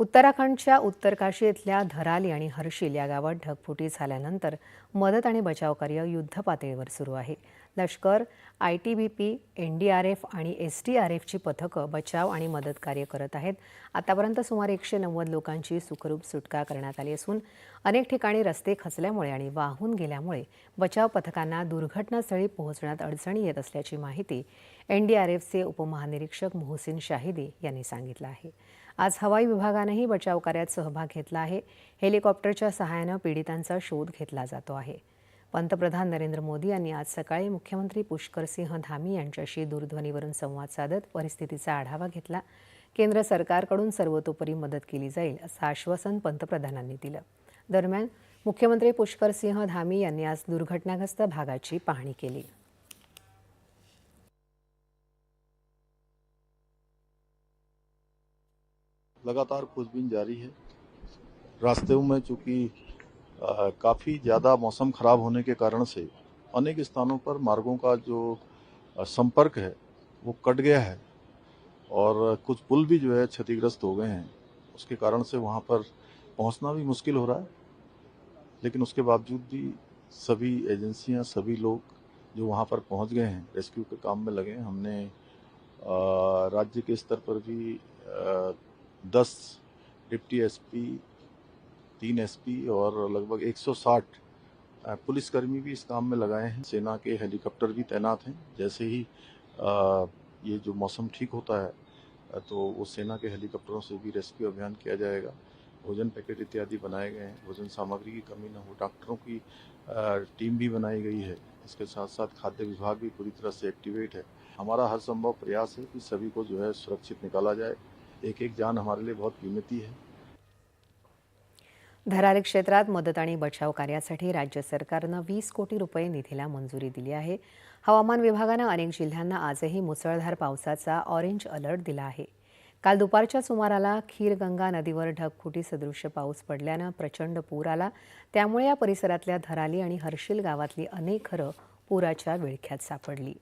उत्तराखंडच्या उत्तरकाशी इथल्या धराली आणि हर्षिल या गावात ढगफुटी झाल्यानंतर मदत आणि बचाव कार्य युद्धपातळीवर सुरू आहे. लष्कर I T B P N D R F आणि एस टी आर एफची पथकं बचाव आणि मदत कार्य करत आहेत. आतापर्यंत सुमारे एकशे नव्वद लोकांची सुखरूप सुटका करण्यात आली असून अनेक ठिकाणी रस्ते खचल्यामुळे आणि वाहून गेल्यामुळे बचाव पथकांना दुर्घटनास्थळी पोहोचण्यात अडचणी येत असल्याची माहिती एन डी आर एफचे उपमहानिरीक्षक मोहसिन शाहिदी यांनी सांगितलं आहे. आज हवाई विभागानंही बचाव कार्यात सहभाग घेतला आहे. हेलिकॉप्टरच्या सहाय्यानं पीडितांचा शोध घेतला जातो आहे. पंतप्रधान नरेंद्र मोदी यांनी आज सकाळी मुख्यमंत्री पुष्करसिंह धामी यांच्याशी दूरध्वनीवरून संवाद साधत परिस्थितीचा आढावा घेतला. केंद्र सरकारकडून सर्वतोपरी मदत केली जाईल असं आश्वासन पंतप्रधानांनी दिलं. दरम्यान मुख्यमंत्री पुष्करसिंह धामी यांनी आज दुर्घटनाग्रस्त भागाची पाहणी केली. लगातार खोजबीन जारी है। रास्ते में चूँकि काफ़ी ज़्यादा मौसम खराब होने के कारण से अनेक स्थानों पर मार्गों का जो संपर्क है, वो कट गया है और कुछ पुल भी जो है क्षतिग्रस्त हो गए हैं। उसके कारण से वहाँ पर पहुँचना भी मुश्किल हो रहा है। लेकिन उसके बावजूद भी सभी एजेंसियाँ, सभी लोग जो वहाँ पर पहुँच गए हैं, रेस्क्यू के काम में लगे हैं। हमने राज्य के स्तर पर भी दस डिप्टी एसपी तीन एसपी और लगभग 160 अ, पुलिसकर्मी भी इस काम में लगाए हैं। सेना के हेलीकॉप्टर भी तैनात हैं। जैसे ही ये जो मौसम ठीक होता है तो वो सेना के हेलीकॉप्टरों से भी रेस्क्यू अभियान किया जाएगा। भोजन पैकेट इत्यादि बनाए गए हैं। भोजन सामग्री की कमी न हो डॉक्टरों की टीम भी बनाई गई है। इसके साथ साथ खाद्य विभाग भी पूरी तरह से एक्टिवेट है। हमारा हर संभव प्रयास है कि सभी को जो है सुरक्षित निकाला जाए। एक एक जान हमारे लिए बहुत कीमती है। धरारी क्षेत्रात मदत आणि बचाव कार्यासाठी राज्य सरकारनं वीस कोटी रुपये निधीला मंजुरी दिली आहे. हवामान विभागानं अनेक जिल्ह्यांना आजही मुसळधार पावसाचा ऑरेंज अलर्ट दिला आहे. काल दुपारच्या सुमाराला खीरगंगा नदीवर ढगफुटी सदृश्य पाऊस पडल्यानं प्रचंड पूर आला. त्यामुळे या परिसरातल्या धराली आणि हर्षिल गावातली अनेक घरं पुराच्या विळख्यात सापडली.